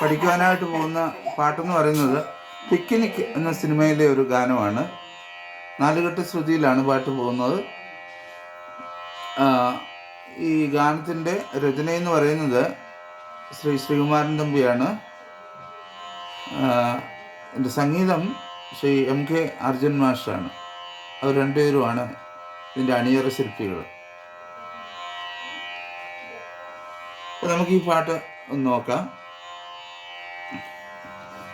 പഠിക്കുവാനായിട്ട് പോകുന്ന പാട്ടെന്ന് പറയുന്നത് പിക്നിക് എന്ന സിനിമയിലെ ഒരു ഗാനമാണ്. നാലുകെട്ട് ശ്രുതിയിലാണ് പാട്ട് പോകുന്നത്. ഈ ഗാനത്തിന്റെ രചനയെന്ന് പറയുന്നത് ശ്രീ ശ്രീകുമാരൻ തമ്പിയാണ്. എന്റെ സംഗീതം ശ്രീ എം കെ അർജുൻ മാഷാണ്. അവർ രണ്ടുപേരുമാണ് ഇതിന്റെ അണിയറ ശില്പികൾ. നമുക്ക് ഈ പാട്ട് ഒന്ന് നോക്കാം.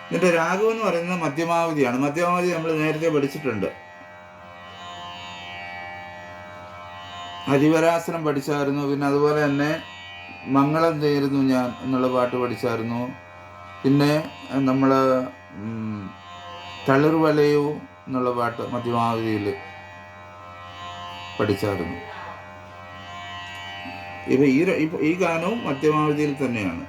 ഇതിന്റെ രാഗം എന്ന് പറയുന്നത് മധ്യമാവധിയാണ്. മധ്യമാവധി നമ്മൾ നേരത്തെ പഠിച്ചിട്ടുണ്ട്. ഹരിവരാസനം പഠിച്ചായിരുന്നു. പിന്നെ അതുപോലെ തന്നെ മംഗളം ചേരുന്നു ഞാൻ എന്നുള്ള പാട്ട് പഠിച്ചായിരുന്നു. പിന്നെ നമ്മൾ തളിർ വലയൂ എന്നുള്ള പാട്ട് മധ്യമാവധിയിൽ പഠിച്ചായിരുന്നു. ഇപ്പം ഈ ഈ ഗാനവും മധ്യമാവധിയിൽ തന്നെയാണ്.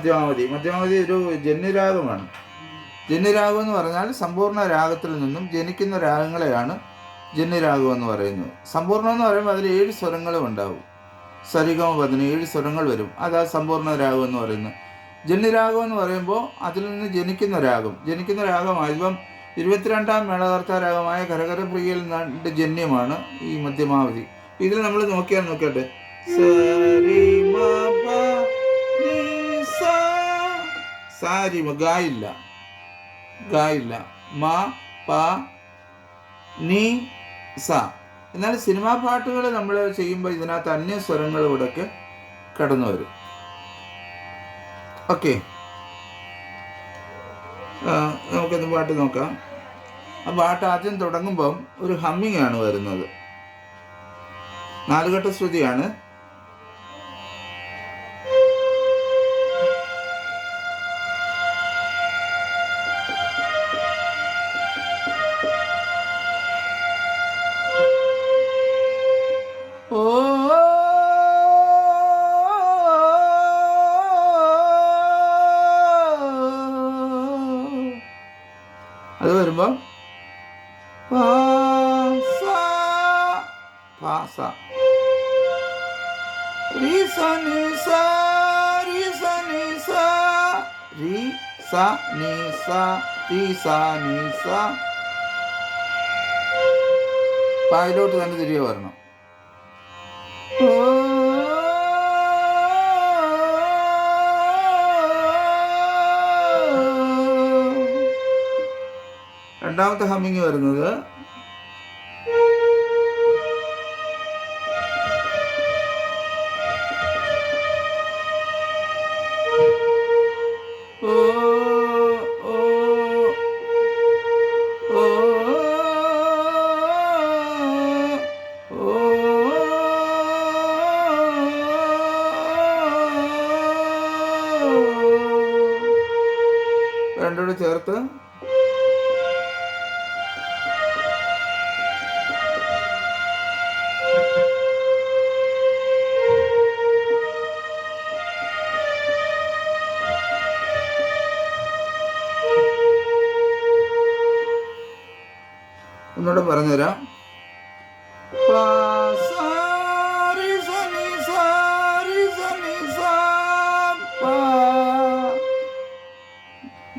മധ്യമാവധി മധ്യമാവധി ഒരു ജന്യരാഗമാണ് ജന്യരാഗം എന്ന് പറഞ്ഞാൽ സമ്പൂർണ രാഗത്തിൽ നിന്നും ജനിക്കുന്ന രാഗങ്ങളെയാണ് ജന്യരാഗം എന്ന് പറയുന്നത്. സമ്പൂർണം എന്ന് പറയുമ്പോൾ അതിൽ ഏഴ് സ്വരങ്ങളും ഉണ്ടാവും. സരിഗമ പതിന് ഏഴ് സ്വരങ്ങൾ വരും. അതാ സമ്പൂർണ രാഗം എന്ന് പറയുന്നത്. ജന്യരാഗം എന്ന് പറയുമ്പോൾ അതിൽ നിന്ന് ജനിക്കുന്ന രാഗം. ജനിക്കുന്ന രാഗമായപ്പം ഇരുപത്തിരണ്ടാം മേളകർത്ത രാഗമായ കരകരപ്രിയയിൽ നിന്നാണ്ട് ജന്യമാണ് ഈ മധ്യമാവധി ഇതിൽ നമ്മൾ നോക്കിയാൽ നോക്കട്ടെ. സരി സാരി മ ഗായില്ല. ഗായില്ല. മ പ നീ സ. എന്നാൽ സിനിമാ പാട്ടുകൾ നമ്മൾ ചെയ്യുമ്പോൾ ഇതിനകത്ത് അന്യ സ്വരങ്ങൾ കടന്നു വരും. ഓക്കെ. നമുക്കൊന്ന് പാട്ട് നോക്കാം. ആ പാട്ട് ആദ്യം തുടങ്ങുമ്പം ഒരു ഹമ്മിങ് ആണ് വരുന്നത്. നാലുകെട്ട ശ്രുതിയാണ്. സ. പായിലോട്ട് തന്നെ തിരികെ വരണം രണ്ടാമത്തെ ഹമ്മിങ് വരുന്നത് രണ്ടോട് ചേർത്ത് ഒന്നുകൂടെ പറഞ്ഞുതരാം.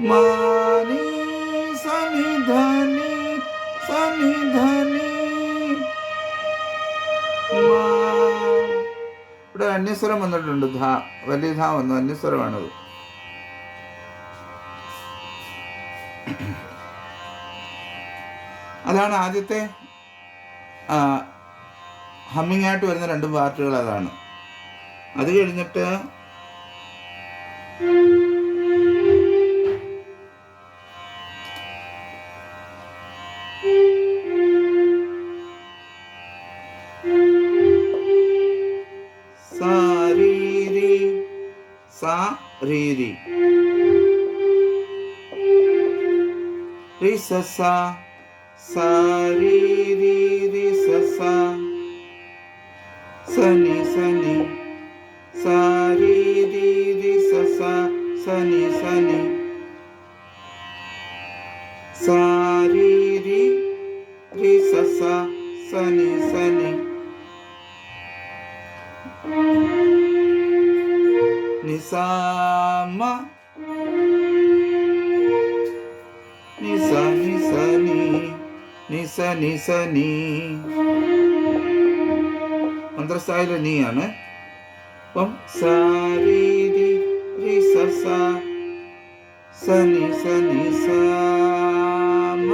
മാനി സനിധനി സനിധനി ഇവിടെ അന്യസ്വരം വന്നിട്ടുണ്ട്. ധ വലിയ ധ വന്നു. അന്യസ്വരമാണത്. അതാണ് ആദ്യത്തെ ഹമ്മിങ് ആയിട്ട് വരുന്ന രണ്ട് പാർട്ടുകൾ അതാണ്. അത് കഴിഞ്ഞിട്ട് രി സ. സ സാരീരി രി സ സ സനി സനി സാരീരി രി സ സ സനി സനി സാരീരി രി സ സ സനി സനി നിസാമ നിസ നിസ നിസ നീ. മന്ത്രസ്ഥായിലെ ആണ്. അപ്പം സാരീരി രി സ സ. സനി സനി സാമ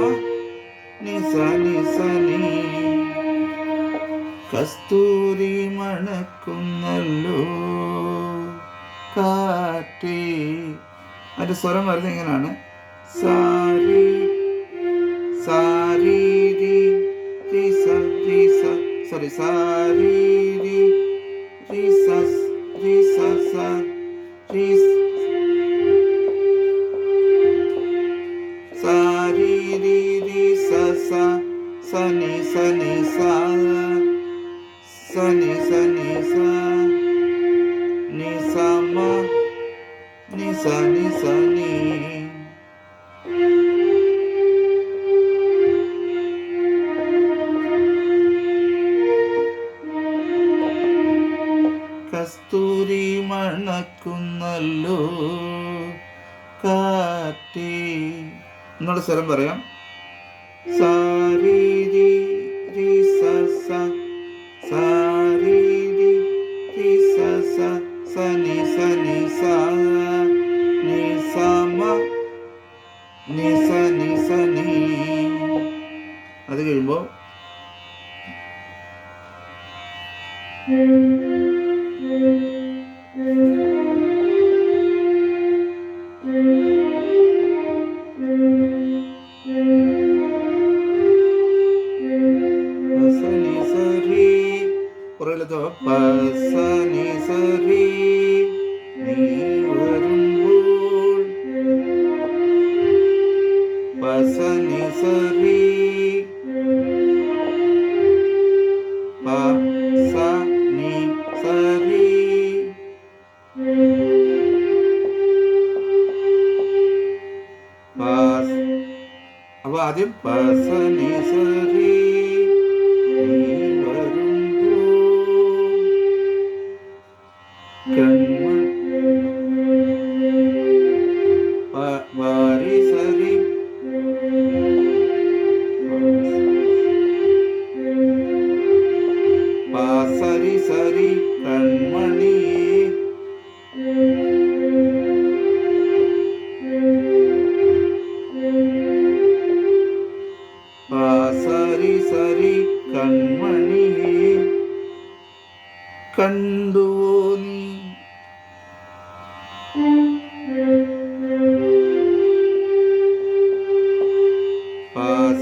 നിസ നിസ നീ കസ്തൂരി മണക്കുന്നല്ലോ കാറ്റേ. അതിന്റെ സ്വരം വരുന്നത് എങ്ങനെയാണ്? സാരി സാരി രി രി സ രി സ സോറി സാരി രി രി സ രി സ സ രി സ്. സാരി രി രി സ സ സനി സനി സ സനി സനി സ നി സ മ നി സ നി സ നീ കസ്തൂരി എന്നുള്ള സ്വരം പറയാം. സാരി രി സ സ സ സ സനി സനി സ. നി അപ്പൊ ആദ്യം പസനി സരി നീ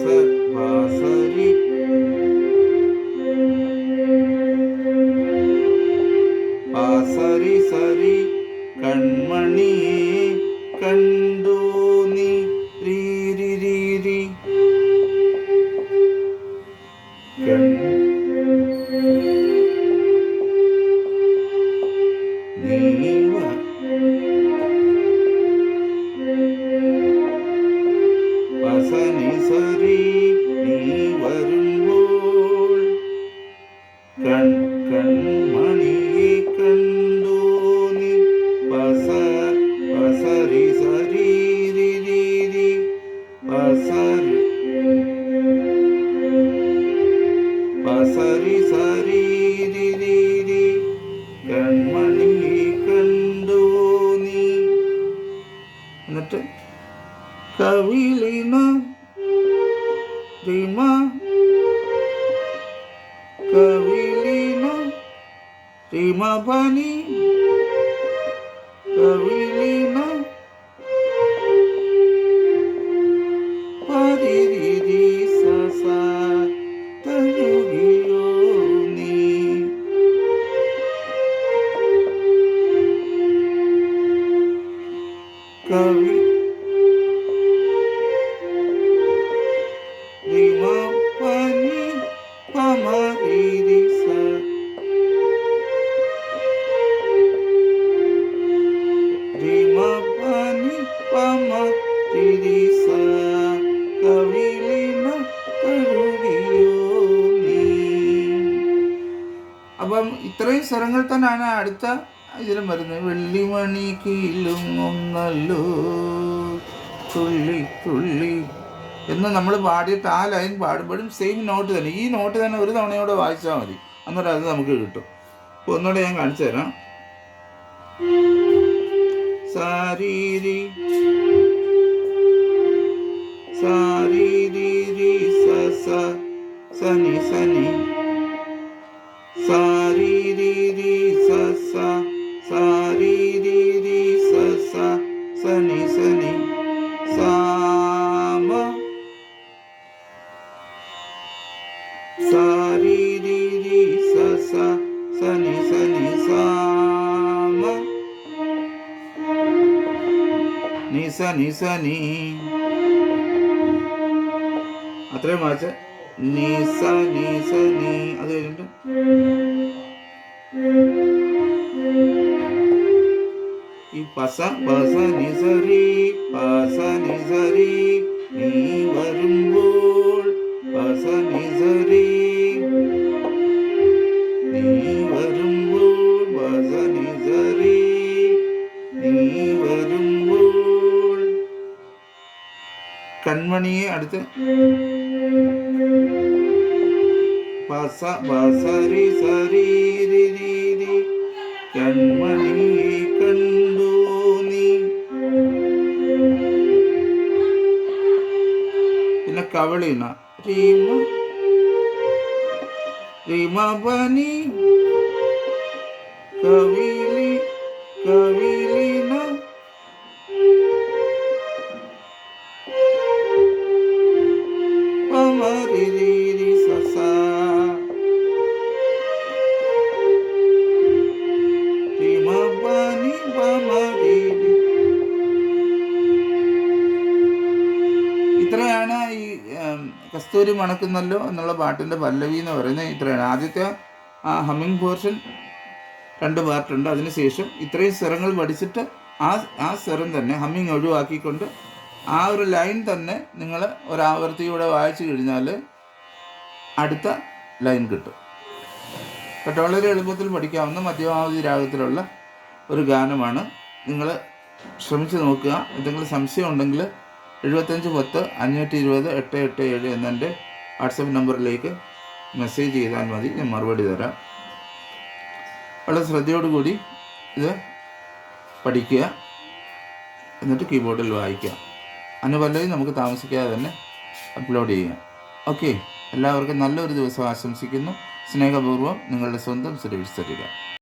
പാസ കൺമണി കണ്ടു നീ. എന്നിട്ട് കവിളിന റിമ കവിളിന റിമ പനി കവിളിന ഇത്രയും സ്വരങ്ങൾ തന്നെയാണ് അടുത്ത ഇതിലും വരുന്നത്. വെള്ളിമണി കീലുങ്ങുന്നല്ലോ തുള്ളി തുള്ളി എന്ന് നമ്മൾ പാടിയിട്ട് ആ ലൈൻ പാടുമ്പോഴും സെയിം നോട്ട് തന്നെ. ഈ നോട്ട് തന്നെ ഒരു തവണയോടെ വായിച്ചാൽ മതി. അന്നേരം അത് നമുക്ക് കിട്ടും. അപ്പോൾ ഒന്നുകൂടെ ഞാൻ കാണിച്ചു തരാം. സാരീരി സാരീരി സ സനി സനി നിസ നിസ നീ. അത്രയും വായിച്ച നിസ നിസ നീ. അത് കഴിഞ്ഞിട്ട് ഈ പസ പസ പസ നീ വരുമ്പോൾ പസ നീ വരുമ്പോൾ പസ നീ വരുമ്പോൾ കൺമണിയെ അടുത്ത് പസ പസരി സരി രി രി രി കൺമണിയെ കണ്ടു നീ പിന്നെ കവളിന റീമ റീമ ഇത്രയാണ് ഈ കസ്തൂരി മണക്കുന്നല്ലോ എന്നുള്ള പാട്ടിന്റെ പല്ലവി എന്ന് പറയുന്നത് ഇത്രയാണ്. ആദ്യത്തെ ആ ഹമ്മിങ് പോർഷൻ രണ്ട് പാർട്ടുണ്ട്. അതിനുശേഷം ഇത്രയും സ്വരങ്ങൾ പഠിച്ചിട്ട് ആ ആ സ്വരം തന്നെ ഹമ്മിങ് ഒഴിവാക്കിക്കൊണ്ട് ആ ഒരു ലൈൻ തന്നെ നിങ്ങൾ ഒരാവർത്തിയൂടെ വായിച്ചു കഴിഞ്ഞാൽ അടുത്ത ലൈൻ കിട്ടും. കേട്ടോ? വളരെ എളുപ്പത്തിൽ പഠിക്കാവുന്ന മധ്യമാവധി രാഗത്തിലുള്ള ഒരു ഗാനമാണ്. നിങ്ങൾ ശ്രമിച്ചു നോക്കുക. എന്തെങ്കിലും സംശയം ഉണ്ടെങ്കിൽ എഴുപത്തഞ്ച് പത്ത് അഞ്ഞൂറ്റി ഇരുപത് എട്ട് എട്ട് ഏഴ് എന്നെന്റെ വാട്സപ്പ് നമ്പറിലേക്ക് മെസ്സേജ് ചെയ്താൽ മതി ഞാൻ മറുപടി തരാം. വളരെ ശ്രദ്ധയോടുകൂടി ഇത് പഠിക്കുക എന്നിട്ട് കീബോർഡിൽ വായിക്കുക. അനുപല്ലവി നമുക്ക് താമസിക്കാതെ തന്നെ അപ്ലോഡ് ചെയ്യാം. ഓക്കെ എല്ലാവർക്കും നല്ലൊരു ദിവസം ആശംസിക്കുന്നു. സ്നേഹപൂർവം നിങ്ങളുടെ സ്വന്തം സുരേഷ്